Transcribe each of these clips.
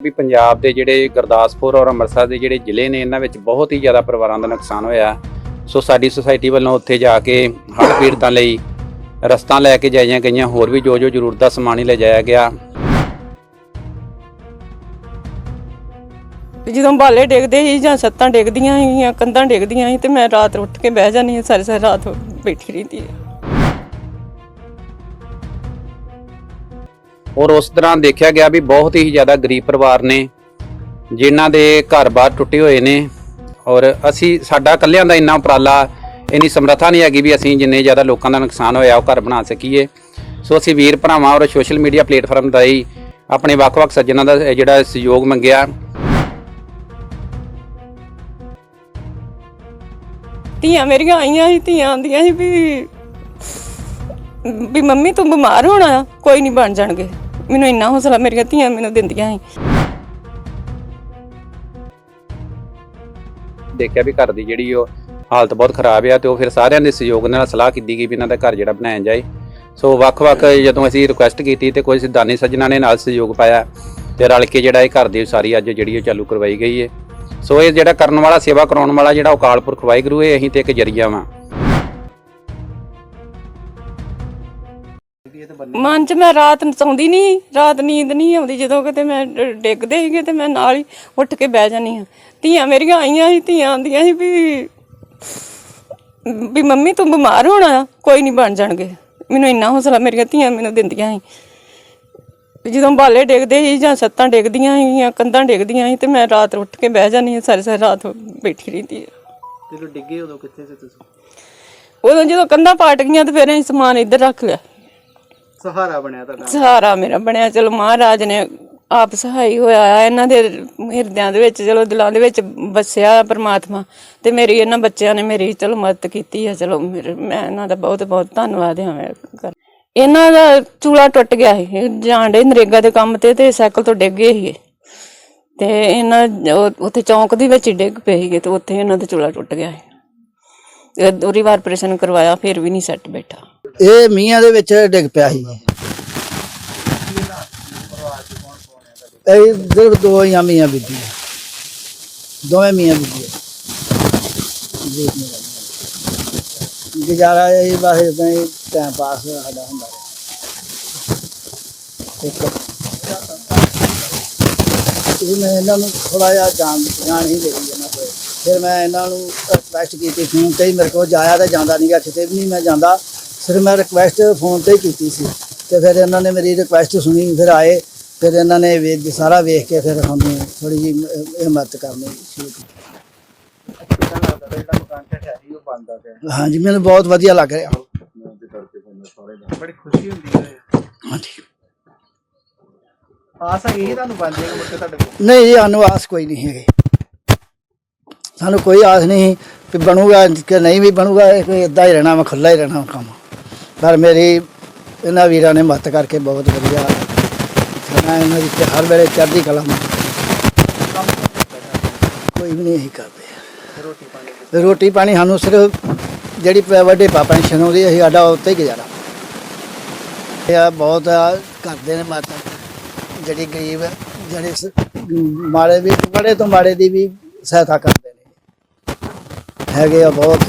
ਵੀ ਪੰਜਾਬ ਦੇ ਜਿਹੜੇ ਗੁਰਦਾਸਪੁਰ ਔਰ ਅੰਮ੍ਰਿਤਸਰ ਦੇ ਜਿਹੜੇ ਜ਼ਿਲ੍ਹੇ ਨੇ, ਇਹਨਾਂ ਵਿੱਚ ਬਹੁਤ ਹੀ ਜ਼ਿਆਦਾ ਪਰਿਵਾਰਾਂ ਦਾ ਨੁਕਸਾਨ ਹੋਇਆ। ਸੋ ਸਾਡੀ ਸੁਸਾਇਟੀ ਵੱਲੋਂ ਉੱਥੇ ਜਾ ਕੇ ਹੜ੍ਹ ਪੀੜਤਾਂ ਲਈ ਰਸਤਾ ਲੈ ਕੇ ਜਾਈਆਂ ਗਈਆਂ, ਹੋਰ ਵੀ ਜੋ ਜੋ ਜ਼ਰੂਰਤ ਦਾ ਸਮਾਨ ਹੀ ਲਿਜਾਇਆ ਗਿਆ। ਜਦੋਂ ਬਾਲੇ ਡਿੱਗਦੇ ਸੀ ਜਾਂ ਛੱਤਾਂ ਡਿੱਗਦੀਆਂ ਸੀ ਜਾਂ ਕੰਧਾਂ ਡਿੱਗਦੀਆਂ ਸੀ ਤੇ ਮੈਂ ਰਾਤ ਉੱਠ ਕੇ ਬਹਿ ਜਾਂਦੀ ਹਾਂ, ਸਾਰੀ ਸਾਰੀ ਰਾਤ ਬੈਠੀ ਰਹਿੰਦੀ ਹਾਂ। ਔਰ ਉਸ ਤਰ੍ਹਾਂ ਦੇਖਿਆ ਗਿਆ ਵੀ ਬਹੁਤ ਹੀ ਜ਼ਿਆਦਾ ਗਰੀਬ ਪਰਿਵਾਰ ਨੇ, ਜਿਨ੍ਹਾਂ ਦੇ ਘਰ-ਬਾਰ ਟੁੱਟੇ ਹੋਏ ਨੇ। ਔਰ ਅਸੀਂ, ਸਾਡਾ ਇਕੱਲਿਆਂ ਦਾ ਇੰਨਾ ਉਪਰਾਲਾ, ਇੰਨੀ ਸਮਰੱਥਾ ਨਹੀਂ ਹੈਗੀ ਵੀ ਅਸੀਂ ਜਿੰਨੇ ਜ਼ਿਆਦਾ ਲੋਕਾਂ ਦਾ ਨੁਕਸਾਨ ਹੋਇਆ, ਉਹ ਘਰ ਬਣਾ ਸਕੀਏ। ਸੋ ਅਸੀਂ ਵੀਰ ਭਰਾਵਾਂ ਔਰ ਸੋਸ਼ਲ ਮੀਡੀਆ ਪਲੇਟਫਾਰਮ ਦਾ ਹੀ ਆਪਣੇ ਵੱਖ-ਵੱਖ ਸੱਜਣਾਂ ਦਾ ਜਿਹੜਾ ਸਹਿਯੋਗ ਮੰਗਿਆ। ਧੀਆਂ ਮੇਰੀਆਂ ਆਈਆਂ ਸੀ, ਧੀਆਂ ਆਂਦੀਆਂ ਸੀ ਵੀ ਵੀ ਮੰਮੀ ਤੂੰ ਬਿਮਾਰ ਹੋਣਾ, ਕੋਈ ਨਹੀਂ ਬਣ ਜਾਣਗੇ। ਮੈਨੂੰ ਇੰਨਾ ਹੌਸਲਾ, ਮੇਰੀਆਂ ਧੀਆਂ ਮੈਨੂੰ ਦਿੰਦੀਆਂ ਸੀ। ਦੇਖਿਆ ਵੀ ਘਰ ਦੀ ਜਿਹੜੀ ਉਹ ਹਾਲਤ ਬਹੁਤ ਖਰਾਬ ਆ ਤੇ ਉਹ ਫਿਰ ਸਾਰਿਆਂ ਦੇ ਸਹਿਯੋਗ ਨਾਲ ਸਲਾਹ ਕੀਤੀ ਗਈ ਵੀ ਇਹਨਾਂ ਦਾ ਘਰ ਜਿਹੜਾ ਬਣਾਇਆ ਜਾਏ। ਸੋ ਵੱਖ-ਵੱਖ ਜਦੋਂ ਅਸੀਂ ਰਿਕੁਐਸਟ ਕੀਤੀ ਤੇ ਕੁਝ ਦਾਨੀ ਸੱਜਣਾ ਨੇ ਨਾਲ ਸਹਿਯੋਗ ਪਾਇਆ ਤੇ ਰਲ ਕੇ ਜਿਹੜਾ ਇਹ ਘਰ ਦੀ ਸਾਰੀ ਅੱਜ ਜਿਹੜੀ ਉਹ ਚਾਲੂ ਕਰਵਾਈ ਗਈ ਹੈ ਸੋ ਇਹ ਜਿਹੜਾ ਕਰਨ ਵਾਲਾ, ਸੇਵਾ ਕਰਾਉਣ ਵਾਲਾ ਜਿਹੜਾ ਅਕਾਲ ਪੁਰਖ ਵਾਹਿਗੁਰੂ ਇਹ ਅਸੀਂ ਤੇ ਇੱਕ ਜਰੀਆ ਵਾਂ। ਮਨ 'ਚ ਮੈਂ ਰਾਤ ਨੂੰ ਸੌਂਦੀ ਨਹੀਂ ਰਾਤ ਨੀਂਦ ਨਹੀਂ ਆਉਂਦੀ ਜਦੋਂ ਕਿਤੇ ਮੈਂ ਡ- ਡਿੱਗਦੇ ਸੀਗੇ ਤੇ ਮੈਂ ਨਾਲ ਹੀ ਉੱਠ ਕੇ ਬਹਿ ਜਾਂਦੀ ਹਾਂ। ਧੀਆਂ ਮੇਰੀਆਂ ਆਈਆਂ ਸੀ ਧੀਆਂ ਆਂਦੀਆਂ ਸੀ ਵੀ ਵੀ ਮੰਮੀ ਤੂੰ ਬਿਮਾਰ ਹੋਣਾ ਆ, ਕੋਈ ਨਹੀਂ ਬਣ ਜਾਣਗੇ। ਮੈਨੂੰ ਇੰਨਾ ਹੌਸਲਾ ਮੇਰੀਆਂ ਧੀਆਂ ਮੈਨੂੰ ਦਿੰਦੀਆਂ ਸੀ। ਵੀ ਜਦੋਂ ਬਾਲੇ ਡਿੱਗਦੇ ਸੀ ਜਾਂ ਛੱਤਾਂ ਡਿੱਗਦੀਆਂ ਸੀ ਜਾਂ ਕੰਧਾਂ ਡਿੱਗਦੀਆਂ ਸੀ ਤੇ ਮੈਂ ਰਾਤ ਉੱਠ ਕੇ ਬਹਿ ਜਾਂਦੀ ਹਾਂ ਸਾਰੀ ਸਾਰੀ ਰਾਤ ਬੈਠੀ ਰਹਿੰਦੀ ਹਾਂ। ਜਦੋਂ ਡਿੱਗੇ ਉਦੋਂ ਕਿੱਥੇ ਸੀ ਤੁਸੀਂ? ਉਦੋਂ ਜਦੋਂ ਕੰਧਾਂ ਪਾਟ ਗਈਆਂ ਤੇ ਫਿਰ ਅਸੀਂ ਸਮਾਨ ਇੱਧਰ ਰੱਖ ਲਿਆ। ਸਹਾਰਾ ਬਣਿਆ ਤੁਹਾਡਾ। ਸਹਾਰਾ ਮੇਰਾ ਬਣਿਆ। ਚਲੋ ਮਹਾਰਾਜ ਨੇ ਆਪ ਸਹਾਈ ਹੋਇਆ ਆ। ਇਹਨਾਂ ਦੇ ਹਿਰਦਿਆਂ ਦੇ ਵਿੱਚ, ਚਲੋ ਦਿਲਾਂ ਦੇ ਵਿੱਚ ਵਸਿਆ ਪ੍ਰਮਾਤਮਾ ਤੇ ਮੇਰੀ ਇਹਨਾਂ ਬੱਚਿਆਂ ਨੇ ਮੇਰੀ ਚਲੋ ਮਦਦ ਕੀਤੀ ਆ। ਚਲੋ ਮੇਰੇ ਮੈਂ ਇਹਨਾਂ ਦਾ ਬਹੁਤ ਬਹੁਤ ਧੰਨਵਾਦ ਹਾਂ। ਮੈਂ ਕਰ ਇਹਨਾਂ ਦਾ ਚੂਲਾ ਟੁੱਟ ਗਿਆ ਸੀ। ਜਾਂਡੇ ਨਰੇਗਾ ਦੇ ਕੰਮ ਤੇ ਤੇ ਸਾਈਕਲ ਤੋਂ ਡਿੱਗ ਗਏ ਸੀਗੇ। ਤੇ ਇਹਨਾਂ ਉਹ- ਉੱਥੇ ਚੌਂਕ ਦੇ ਵਿੱਚ ਹੀ ਡਿੱਗ ਪਏ ਸੀਗੇ ਤੇ ਉੱਥੇ ਇਹਨਾਂ ਦਾ ਚੂਲਾ ਟੁੱਟ ਗਿਆ ਸੀ। ਇਹ ਦੋਰੀ ਵਾਰ ਆਪਰੇਸ਼ਨ ਕਰਵਾਇਆ, ਫਿਰ ਵੀ ਨਹੀਂ ਸੈੱਟ ਬੈਠਾ। ਇਹ ਮੀਆਂ ਦੇ ਵਿੱਚ ਡਿੱਗ ਪਿਆ ਸੀ। ਇਹ ਸਿਰਫ ਦੋ ਹੀ ਆ ਮੀਆਂ ਬੀਬੀ ਦੋਵੇਂ ਮੀਆਂ ਬੀਬੀ ਗੁਜ਼ਾਰਾ ਇਹ ਬਸ ਇਦਾਂ ਹੀ ਟਾਈਮ ਪਾਸ ਸਾਡਾ ਹੁੰਦਾ ਇਹ ਮੈਂ ਇਹਨਾਂ ਨੂੰ ਥੋੜਾ ਜਿਹਾ ਜਾਣ ਜਾਣ ਹੀ ਦੇ ਇਹਨਾਂ ਕੋਲ। ਫਿਰ ਮੈਂ ਇਹਨਾਂ ਨੂੰ ਰਿਕਵੈਸਟ ਕੀਤੀ ਫੋਨ ਤੇ ਹੀ ਮੇਰੇ ਕੋਲ ਜਾਇਆ ਤਾਂ ਜਾਂਦਾ ਨਹੀਂਗਾ ਕਿਤੇ ਵੀ ਨਹੀਂ ਮੈਂ ਜਾਂਦਾ। ਸਿਰਫ ਮੈਂ ਰਿਕਵੈਸਟ ਫੋਨ ਤੇ ਹੀ ਕੀਤੀ ਸੀ ਤੇ ਫਿਰ ਇਹਨਾਂ ਨੇ ਮੇਰੀ ਰਿਕਵੈਸਟ ਸੁਣੀ ਫਿਰ ਆਏ ਫਿਰ ਇਹਨਾਂ ਨੇ ਵੇਖ ਸਾਰਾ ਵੇਖ ਕੇ ਫਿਰ ਸਾਨੂੰ ਥੋੜੀ ਇਹ ਮਦਦ ਕਰਨੀ ਸ਼ੁਰੂ ਕੀਤੀ। ਸੀ ਹਾਂਜੀ ਮੈਨੂੰ ਬਹੁਤ ਵਧੀਆ ਲੱਗ ਰਿਹਾ। ਬੜੀ ਖੁਸ਼ੀ ਹੁੰਦੀ ਹੈ। ਹਾਂਜੀ। ਆਸ ਹੈ ਇਹ ਤੁਹਾਨੂੰ ਬਣ ਜਾਏਗਾ ਮੁੜ ਕੇ ਤੁਹਾਡੇ ਕੋਲ ਨਹੀਂ ਜੀ ਸਾਨੂੰ ਆਸ ਕੋਈ ਨਹੀਂ ਹੈਗੀ। ਸਾਨੂੰ ਕੋਈ ਆਸ ਨਹੀਂ ਕਿ ਬਣੂਗਾ ਕਿ ਨਹੀਂ ਵੀ ਬਣੂਗਾ ਇਹ ਇਦਾਂ ਹੀ ਰਹਿਣਾ ਵਾ ਖੁੱਲਾ ਹੀ ਰਹਿਣਾ ਕੰਮ। ਪਰ ਮੇਰੀ ਇਹਨਾਂ ਵੀਰਾਂ ਨੇ ਮਦਦ ਕਰਕੇ ਬਹੁਤ ਵਧੀਆ ਮੈਂ ਇਹਨਾਂ ਦੀ ਹਰ ਵੇਲੇ ਚੜ੍ਹਦੀ ਕਲਾ ਮਾ ਕੋਈ ਵੀ ਨਹੀਂ ਇਹੀ ਕਰਦੇ। ਰੋਟੀ ਪਾਣੀ ਰੋਟੀ ਪਾਣੀ ਸਾਨੂੰ ਸਿਰਫ ਜਿਹੜੀ ਵੱਡੇ ਪਾ ਪੈਨਸ਼ਨ ਆਉਂਦੀ ਅਸੀਂ ਸਾਡਾ ਉੱਤੇ ਹੀ ਗੁਜ਼ਾਰਾ। ਇਹ ਬਹੁਤ ਕਰਦੇ ਨੇ ਮਾਤਾ। ਜਿਹੜੀ ਗਰੀਬ ਹੈ, ਜਿਹੜੇ ਮਾੜੇ ਵੀ ਬੜੇ ਤੋਂ ਮਾੜੇ ਦੀ ਵੀ ਸਹਾਇਤਾ ਕਰਦੇ ਨੇ। ਹੈਗੇ ਆ ਬਹੁਤ।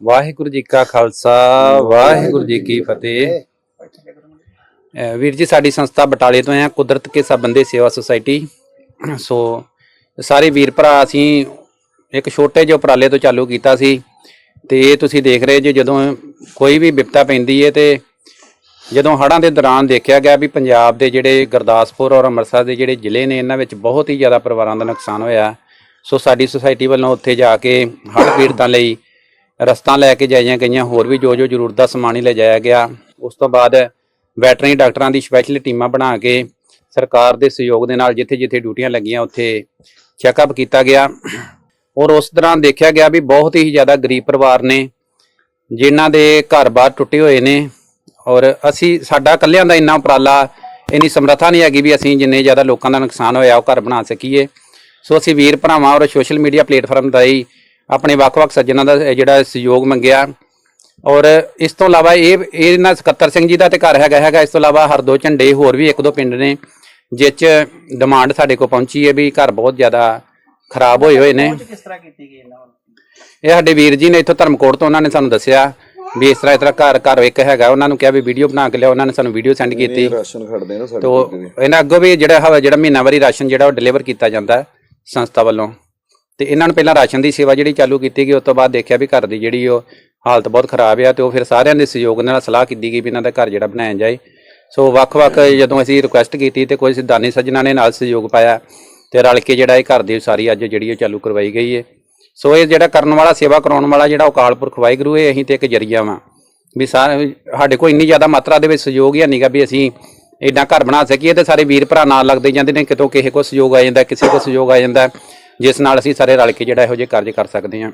ਵਾਹਿਗੁਰੂ ਜੀ ਕਾ ਖਾਲਸਾ, ਵਾਹਿਗੁਰੂ ਜੀ ਕੀ ਫਤਿਹ। ਵੀਰ ਜੀ, ਸਾਡੀ ਸੰਸਥਾ ਬਟਾਲੇ ਤੋਂ ਆ ਕੁਦਰਤ ਕੇ ਸਬੰਧੇ ਸੇਵਾ ਸੁਸਾਇਟੀ। ਸੋ ਸਾਰੇ ਵੀਰ ਭਰਾ, ਅਸੀਂ ਇੱਕ ਛੋਟੇ ਜਿਹੇ ਉਪਰਾਲੇ ਤੋਂ ਚਾਲੂ ਕੀਤਾ ਸੀ। ਤੇ ਇਹ ਤੁਸੀਂ ਦੇਖ ਰਹੇ ਜੇ, ਜਦੋਂ ਕੋਈ ਵੀ ਵਿਪਤਾ ਪੈਂਦੀ ਹੈ ਤੇ ਜਦੋਂ ਹੜ੍ਹਾਂ ਦੇ ਦੌਰਾਨ ਦੇਖਿਆ ਗਿਆ ਵੀ ਪੰਜਾਬ ਦੇ ਜਿਹੜੇ ਗੁਰਦਾਸਪੁਰ ਔਰ ਅੰਮ੍ਰਿਤਸਰ ਦੇ ਜਿਹੜੇ ਜ਼ਿਲ੍ਹੇ ਨੇ, ਇਹਨਾਂ ਵਿੱਚ ਬਹੁਤ ਹੀ ਜ਼ਿਆਦਾ ਪਰਿਵਾਰਾਂ ਦਾ ਨੁਕਸਾਨ ਹੋਇਆ। ਸੋ ਸਾਡੀ ਸੁਸਾਇਟੀ ਵੱਲੋਂ ਉੱਥੇ ਜਾ ਕੇ ਹੜ੍ਹ ਪੀੜਤਾਂ ਲਈ ਰਸਤਾ ਲੈ ਕੇ ਜਾਈਆਂ ਗਈਆਂ, ਹੋਰ ਵੀ ਜੋ ਜੋ ਜ਼ਰੂਰਤ ਦਾ ਸਮਾਨ ਹੀ ਲਿਜਾਇਆ ਗਿਆ। ਉਸ ਤੋਂ ਬਾਅਦ ਵੈਟਰਨਰੀ ਡਾਕਟਰਾਂ ਦੀ ਸਪੈਸ਼ਲ ਟੀਮਾਂ ਬਣਾ ਕੇ ਸਰਕਾਰ ਦੇ ਸਹਿਯੋਗ ਦੇ ਨਾਲ ਜਿੱਥੇ-ਜਿੱਥੇ ਡਿਊਟੀਆਂ ਲੱਗੀਆਂ, ਉੱਥੇ ਚੈੱਕਅਪ ਕੀਤਾ ਗਿਆ। ਔਰ ਉਸ ਦੌਰਾਨ ਦੇਖਿਆ ਗਿਆ ਵੀ ਬਹੁਤ ਹੀ ਜ਼ਿਆਦਾ ਗਰੀਬ ਪਰਿਵਾਰ ਨੇ, ਜਿਨ੍ਹਾਂ ਦੇ ਘਰ-ਬਾਰ ਟੁੱਟੇ ਹੋਏ ਨੇ। ਔਰ ਅਸੀਂ, ਸਾਡਾ ਇਕੱਲਿਆਂ ਦਾ ਇੰਨਾ ਉਪਰਾਲਾ, ਇੰਨੀ ਸਮਰੱਥਾ ਨਹੀਂ ਹੈਗੀ ਵੀ ਅਸੀਂ ਜਿੰਨੇ ਜ਼ਿਆਦਾ ਲੋਕਾਂ ਦਾ ਨੁਕਸਾਨ ਹੋਇਆ, ਉਹ ਘਰ ਬਣਾ ਸਕੀਏ। ਸੋ ਅਸੀਂ ਵੀਰ ਭਰਾਵਾਂ ਔਰ ਸੋਸ਼ਲ ਮੀਡੀਆ ਪਲੇਟਫਾਰਮ ਦਾ ਹੀ ਆਪਣੇ ਵੱਖ-ਵੱਖ ਸੱਜਣਾਂ ਦਾ ਇਹ ਜਿਹੜਾ ਸਹਿਯੋਗ ਮੰਗਿਆ। ਔਰ ਇਸ ਤੋਂ ਇਲਾਵਾ ਇਹ ਇਹ ਇਹਨਾਂ ਸਕੱਤਰ ਸਿੰਘ ਜੀ ਦਾ ਤੇ ਘਰ ਹੈਗਾ ਹੈਗਾ। ਇਸ ਤੋਂ ਇਲਾਵਾ ਹਰਦੋ ਝੰਡੇ ਹੋਰ ਵੀ ਇੱਕ ਦੋ ਪਿੰਡ ਨੇ ਜਿਸ 'ਚ ਡਿਮਾਂਡ ਸਾਡੇ ਕੋਲ ਪਹੁੰਚੀ ਹੈ ਵੀ ਘਰ ਬਹੁਤ ਜ਼ਿਆਦਾ ਖਰਾਬ ਹੋਏ ਹੋਏ ਨੇ। ਕਿਸ ਤਰ੍ਹਾਂ ਕੀਤੀ ਗਈ ਇਹਨਾਂ ਵੱਲ? ਇਹ ਸਾਡੇ ਵੀਰ ਜੀ ਨੇ ਇੱਥੋਂ ਧਰਮਕੋਟ ਤੋਂ ਉਹਨਾਂ ਨੇ ਸਾਨੂੰ ਦੱਸਿਆ ਵੀ ਇਸ ਤਰ੍ਹਾਂ ਇਸ ਤਰ੍ਹਾਂ ਘਰ ਘਰ ਇੱਕ ਹੈਗਾ। ਉਹਨਾਂ ਨੂੰ ਕਿਹਾ ਵੀ ਵੀਡੀਓ ਬਣਾ ਕੇ ਲਿਆਓ। ਉਹਨਾਂ ਨੇ ਸਾਨੂੰ ਵੀਡੀਓ ਸੈਂਡ ਕੀਤੀ। ਰਾਸ਼ਨ ਖੜਦੇ ਨਾ ਸਾਡੇ ਤੋ। ਇਹਨਾਂ ਅੱਗੋਂ ਵੀ ਜਿਹੜਾ ਹ- ਜਿਹੜਾ ਮਹੀਨਾਵਾਰੀ ਰਾਸ਼ਨ ਜਿਹੜਾ ਉਹ ਡਿਲੀਵਰ ਕੀਤਾ ਜਾਂਦਾ ਹੈ ਸੰਸਥਾ ਵੱਲੋਂ। ਤੇ ਇਹਨਾਂ ਨੂੰ ਪਹਿਲਾਂ ਰਾਸ਼ਨ ਦੀ ਸੇਵਾ ਜਿਹੜੀ ਚਾਲੂ ਕੀਤੀ ਗਈ, ਉਸ ਤੋਂ ਬਾਅਦ ਦੇਖਿਆ ਵੀ ਘਰ ਦੀ ਜਿਹੜੀ ਉਹ ਹਾਲਤ ਬਹੁਤ ਖਰਾਬ ਆ ਤੇ ਉਹ ਫਿਰ ਸਾਰਿਆਂ ਦੇ ਸਹਿਯੋਗ ਨਾਲ ਸਲਾਹ ਕੀਤੀ ਗਈ ਵੀ ਇਹਨਾਂ ਦਾ ਘਰ ਜਿਹੜਾ ਬਣਾਇਆ ਜਾਏ। ਸੋ ਵੱਖ-ਵੱਖ ਜਦੋਂ ਅਸੀਂ ਰਿਕੁਐਸਟ ਕੀਤੀ ਤੇ ਕੁਝ ਦਾਨੀ ਸੱਜਣਾ ਨੇ ਨਾਲ ਸਹਿਯੋਗ ਪਾਇਆ ਤੇ ਰਲ ਕੇ ਜਿਹੜਾ ਇਹ ਘਰ ਦੀ ਸਾਰੀ ਅੱਜ ਜਿਹੜੀ ਉਹ ਚਾਲੂ ਕਰਵਾਈ ਗਈ ਹੈ ਸੋ ਇਹ ਜਿਹੜਾ ਕਰਨ ਵਾਲਾ, ਸੇਵਾ ਕਰਾਉਣ ਵਾਲਾ ਜਿਹੜਾ ਉਹ ਅਕਾਲ ਪੁਰਖ ਵਾਹਿਗੁਰੂ ਇਹ ਅਸੀਂ ਤੇ ਇੱਕ ਜਰੀਆ ਵਾਂ। ਵੀ ਸਾਡੇ ਕੋਲ ਇੰਨੀ ਜ਼ਿਆਦਾ ਮਾਤਰਾ ਦੇ ਵਿੱਚ ਸਹਿਯੋਗ ਹੀ ਨਹੀਂਗਾ ਵੀ ਅਸੀਂ ਏਡਾ ਘਰ ਬਣਾ ਸਕੀਏ ਤੇ ਸਾਰੇ ਵੀਰ ਭਰਾ ਨਾਲ ਲੱਗਦੇ ਜਾਂਦੇ ਨੇ, ਕਿਤੋਂ ਕਿਸੇ ਕੋ ਸਹਿਯੋਗ ਆ ਜਾਂਦਾ, ਕਿਸੇ ਕੋ ਸਹਿਯੋਗ ਆ ਜਾਂਦਾ। ਜਿਸ ਨਾਲ ਅਸੀਂ ਸਾਰੇ ਰਲ ਕੇ ਜਿਹੜਾ ਇਹੋ ਜਿਹੇ ਕਾਰਜ ਕਰ ਸਕਦੇ ਹਾਂ।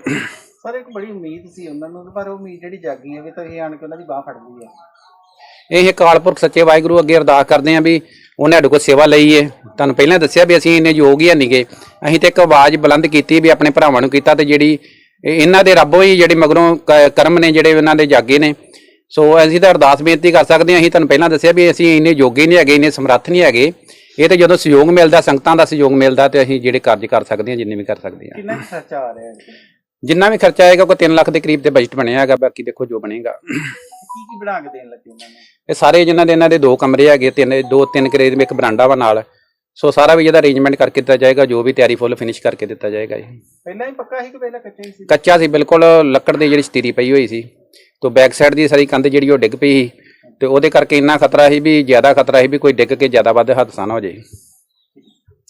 ਸਰ ਇੱਕ ਬੜੀ ਉਮੀਦ ਸੀ ਉਹਨਾਂ ਨੂੰ ਪਰ ਉਹ ਉਮੀਦ ਜਿਹੜੀ ਜਾਗੀ ਹੈ ਕਿ ਤੁਸੀਂ ਆਣ ਕੇ ਉਹਨਾਂ ਦੀ ਬਾਹ ਫੜ ਲਈ ਹੈ। ਇਹ ਅਕਾਲ ਪੁਰਖ ਸੱਚੇ ਵਾਹਿਗੁਰੂ ਅੱਗੇ ਅਰਦਾਸ ਕਰਦੇ ਹਾਂ ਵੀ ਉਹਨੇ ਸਾਡੇ ਕੋਲ ਸੇਵਾ ਲਈ ਏ। ਤੁਹਾਨੂੰ ਪਹਿਲਾਂ ਦੱਸਿਆ ਵੀ ਅਸੀਂ ਇੰਨੇ ਯੋਗ ਹੀ ਨਹੀਂਗੇ ਅਸੀਂ ਤੇ ਇੱਕ ਆਵਾਜ਼ ਬੁਲੰਦ ਕੀਤੀ ਵੀ ਆਪਣੇ ਭਰਾਵਾਂ ਨੂੰ ਕੀਤਾ ਤੇ ਜਿਹੜੀ ਇਹ- ਇਹਨਾਂ ਦੇ ਰੱਬੋ ਹੀ ਜਿਹੜੇ ਮਗਰੋਂ ਕਰਮ ਨੇ ਜਿਹੜੇ ਉਹਨਾਂ ਦੇ ਜਾਗੇ ਨੇ। ਸੋ ਅਸੀਂ ਤਾਂ ਅਰਦਾਸ ਬੇਨਤੀ ਕਰ ਸਕਦੇ ਹਾਂ ਅਸੀਂ ਤੁਹਾਨੂੰ ਪਹਿਲਾਂ ਦੱਸਿਆ ਵੀ ਅਸੀਂ ਇੰਨੇ ਯੋਗੇ ਨਹੀਂ ਹੈਗੇ ਇੰਨੇ ਸਮਰੱਥ ਨਹੀਂ ਹੈਗੇ। ਇਹ ਤੇ ਜਦੋਂ ਸਹਿਯੋਗ ਮਿਲਦਾ ਸੰਗਤਾਂ ਦਾ ਸਹਿਯੋਗ ਮਿਲਦਾ ਤੇ ਅਸੀਂ ਜਿਹੜੇ ਕਾਰਜ ਕਰ ਸਕਦੇ ਹਾਂ ਜਿੰਨੇ ਵੀ ਕਰ ਸਕਦੇ ਹਾਂ। ਕਿੰਨਾ ਕੁ ਖਰਚਾ ਆ ਰਿਹਾ ਹੈ ਕੀ ਜਿੰਨਾ ਵੀ ਖਰਚਾ ਆਏਗਾ ਕੋਈ 3 ਲੱਖ ਦੇ ਕਰੀਬ ਤੇ ਬਜਟ ਬਣਿਆ ਹੈਗਾ ਬਾਕੀ ਦੇਖੋ ਜੋ ਬਣੇਗਾ। ਕੀ ਬਣਾ ਕੇ ਦੇਣ ਲੱਗੇ ਉਹਨਾਂ ਨੂੰ? ਇਹ ਸਾਰੇ ਜਿਨ੍ਹਾਂ ਦੇ ਇਹਨਾਂ ਦੇ ਦੋ ਕਮਰੇ ਹੈਗੇ ਤਿੰਨ ਦੋ ਤਿੰਨ ਕਰੇ ਵਿੱਚ ਇੱਕ ਬਰਾਂਡਾ ਵਾ ਨਾਲ। ਸੋ ਸਾਰਾ ਵੀ ਇਹਦਾ ਅਰੇਂਜਮੈਂਟ ਕਰਕੇ ਦਿੱਤਾ ਜਾਏਗਾ ਜੋ ਵੀ ਤਿਆਰੀ ਫੁੱਲ ਫਿਨਿਸ਼ ਕਰਕੇ ਦਿੱਤਾ ਜਾਏਗਾ ਜੀ ਪਹਿਲਾਂ ਹੀ ਪੱਕਾ ਸੀ ਕਿ ਪਹਿਲਾਂ ਕੱਚਾ ਹੀ ਸੀ? ਕੱਚਾ ਸੀ ਬਿਲਕੁਲ ਲੱਕੜ ਦੀ ਜਿਹੜੀ ਸਤੀਰੀ ਪਈ ਹੋਈ ਸੀ। ਤੋਂ ਬੈਕ ਸਾਈਡ ਦੀ ਸਾਰੀ ਕੰਧ ਜਿਹੜੀ ਉਹ ਡਿੱਗ ਪਈ ਸੀ। ਤੇ ਉਹਦੇ ਕਰਕੇ ਇੰਨਾ ਖਤਰਾ ਸੀ ਵੀ, ਜ਼ਿਆਦਾ ਖਤਰਾ ਸੀ ਵੀ ਕੋਈ ਡਿੱਗ ਕੇ ਜ਼ਿਆਦਾ ਵੱਧ ਹਾਦਸਾ ਨਾ ਹੋ ਜਾਏ।